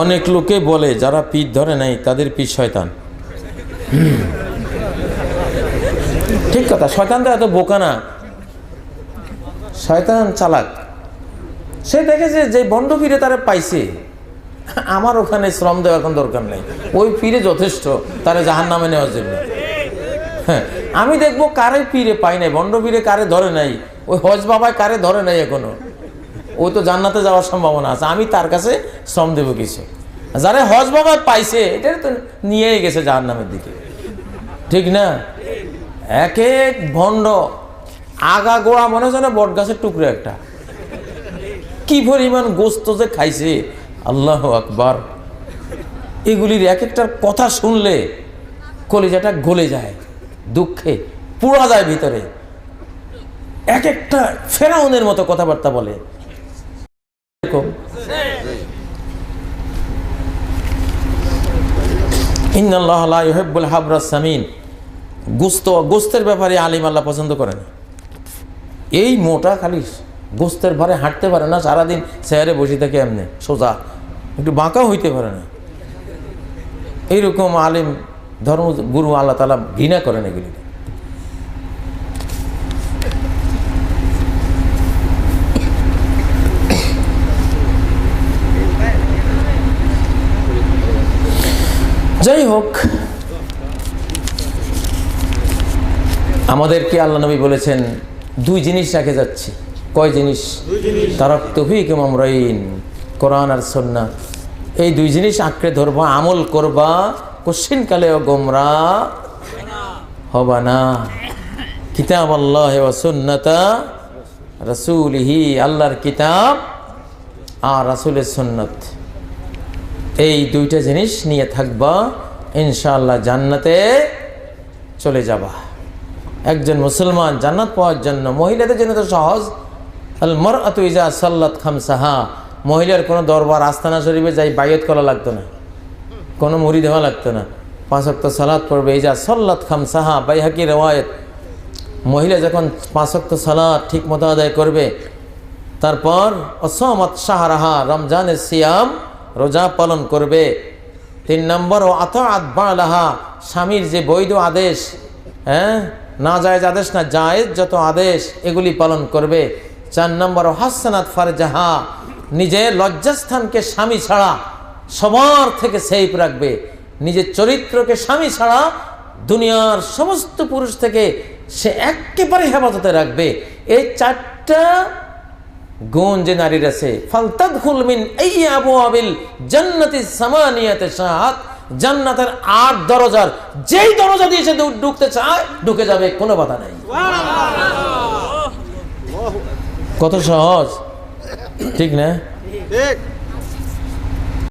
অনেক লোকে বলে, যারা পিঠ ধরে নাই, তাদের পিঠ শয়তান। ঠিক কথা, শয়তান তো এত বোকা না। শয়তান চালাক। সে দেখেছে যে বন্ড ফিরে তারা পাইছে। আমার ওখানে শ্রম দেওয়া এখন দরকার নেই। ওই ফিরে যথেষ্ট, তারা জাহান নামে নেওয়ার জন্য। হ্যাঁ আমি দেখব কারে ফিরে পাই নাই বন্ড ফিরে কারে ধরে নাই, ওই হজ বাবায় কারে ধরে নাই এখনও? ও তো জান্নাতে যাওয়ার সম্ভাবনা আছে, আমি তার কাছে শ্রম দেবো কিছু। যারা হজ বাবা পাইছে এটা তো নিয়েই গেছে জাহান নামের দিকে। ঠিক না? এক এক ভণ্ড আগা গোড়া মনে হচ্ছে না বট গাছের টুকরো একটা। কি পরিমাণ গোস্ত যে খাইছে, আল্লাহ আকবার। এগুলির এক একটার কথা শুনলে কলিজাটা গলে যায়, দুঃখে পুড়া যায় ভিতরে। এক একটা ফেরাউনের মতো কথাবার্তা বলে। ইন্নাল্লাহ লা ইউহিব্বুল হাবরাস সামিন। গোস্ত, গোস্তের ব্যাপারে আলিম আল্লাহ পছন্দ করেন। এই মোটা খালি গোস্তের ভারে হাঁটতে পারে না, সারাদিন চেয়ারে বসে থাকে এমনি, সোজা। একটু বাঁকাও হইতে পারে না। এইরকম আলিম ধর্ম গুরু আল্লাহ তালা ঘৃণা করেন এগুলি যাই হোক আমাদেরকে আল্লাহ নবী বলেছেন দুই জিনিস রেখে যাচ্ছি। কয় জিনিস? তারক তফিক আমরাইন কোরআন আর সন্না এই দুই জিনিস আঁকড়ে ধরবা আমল করবা কোশ্চিন কালে গোমরা হবা না। কিতাব আল্লাহ সুন্নতা রসুলিহি আল্লাহর কিতাব আর রাসুলের সুন্নত। এই দুইটা জিনিস নিয়ে থাকবা, ইনশাআল্লাহ জান্নাতে চলে যাবা। একজন মুসলমান জান্নাত পাওয়ার জন্য মহিলাদের জন্য তো সহজ। মর ইজা সাল্লাত খামসাহা, মহিলার কোনো দরবার আস্তানা শরীফে যাই বাইয়ত করা লাগতো না। কোনো মুড়ি দেওয়া লাগতো না। পাঁচ অক্ত সালাদ পড়বে, ইজা সাল্লাত খামসাহা, বাইহাকি রেওয়ায়ত। মহিলা যখন পাঁচ অক্ত সালাদ ঠিক মতো আদায় করবে, তারপর অসমত শাহরাহা, রমজানের সিয়াম রোজা পালন করবে। তিন নম্বর ও আতাত বালাহা স্বামীর যে বৈধ আদেশ হ্যাঁ? না জায়েজ আদেশ, না জায়েজ যত আদেশ, এগুলি পালন করবে। চার নম্বর ও হাসানাত ফারজাহা নিজের লজ্জাস্থানকে স্বামী ছাড়া সবার থেকে সেফ রাখবে। নিজের চরিত্রকে স্বামী ছাড়া দুনিয়ার সমস্ত পুরুষ থেকে সে একেবারে হেফাজতে রাখবে। এই চারটা গুণ যে নারীর আছে ফালতাদ খুলমিন এই আবু আবিল জান্নাতি সামানিয়াতে সাত জান্নাতের আট দরজার যেই দরজা দিয়ে সে ঢুকতে চায় ঢুকে যাবে কোনো বাধা নাই। কত সহজ। ঠিক না? ঠিক।